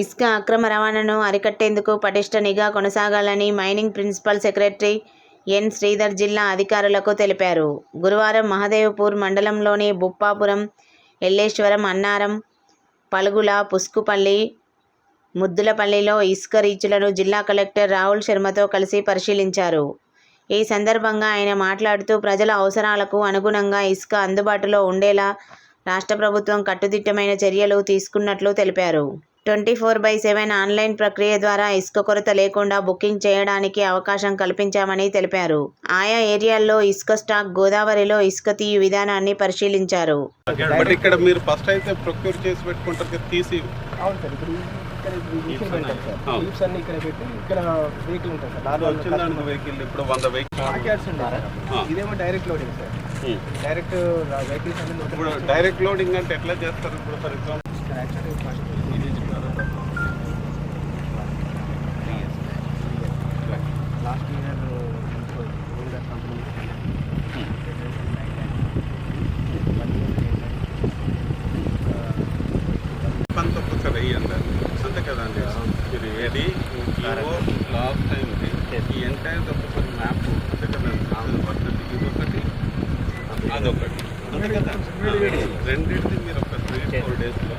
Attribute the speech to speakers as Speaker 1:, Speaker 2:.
Speaker 1: ఇసుక అక్రమ రవాణాను అరికట్టేందుకు పటిష్ట నిఘా కొనసాగాలని mining principal secretary N. Sridhar జిల్లా అధికారులకు తెలిపారు. గురువారం మహదేవ్పూర్ మండలంలోని బుప్పాపురం ఎల్లేశ్వరం అన్నారం పలుగుల పుస్కుపల్లి ముద్దులపల్లిలో ఇసుక రీచ్లను జిల్లా కలెక్టర్ రాహుల్ శర్మతో కలిసి పరిశీలించారు. ఈ సందర్భంగా ఆయన మాట్లాడుతూ ప్రజల అవసరాలకు అనుగుణంగా ఇసుక అందుబాటులో ఉండేలా రాష్ట్ర ప్రభుత్వం కట్టుదిట్టమైన చర్యలు తీసుకున్నట్లు తెలిపారు. Twenty four by seven online ప్రక్రియ ద్వారా ఇసుక కొరత లేకుండా బుకింగ్ చేయడానికి అవకాశం కల్పించామని తెలిపారు. ఆయా ఏరియాల్లో ఇసుక స్టాక్ గోదావరిలో ఇసుక తీయు విధానాన్ని పరిశీలించారు.
Speaker 2: బట్ ఇక్కడ మీరు ఫస్ట్ అయితే ప్రొక్యూర్ చేసి పెట్టుకుంటారు కదా తీసి.
Speaker 3: అవును సార్ ఇప్పుడు ఇక్కడ మిషన్ పెడతాం సార్.
Speaker 2: అవును.
Speaker 3: లీవ్స్ అన్ని ఇక్కడ పెట్టి ఇక్కడ వెహికల్ ఉంటుంది సార్.
Speaker 2: అది
Speaker 3: నార్మల్
Speaker 2: వచ్చిందానికి వెహికల్ ఇప్పుడు వంద వెహికల్.
Speaker 3: పార్ట్యార్డ్స్ ఉంటాయి
Speaker 2: ఆ.
Speaker 3: సార్ ఇదేమో direct loading sir. Direct vehicles అన్ని
Speaker 2: ఇప్పుడు డైరెక్ట్ లోడింగ్ అంటే ఎట్లా చేస్తారు ఇప్పుడు for example
Speaker 3: actually first
Speaker 2: compulsory అయ్యిందండి అంతే ఇది ఏది ఈవో లాస్ట్ టైం ఈ ఎంటైర్ తప్ప మ్యాప్ అంతే కదండి ఒకటి. ఇది అదొకటి. అంతే కదా? రెండింటిది మీరు ఒక త్రీ ఫోర్ డేస్లో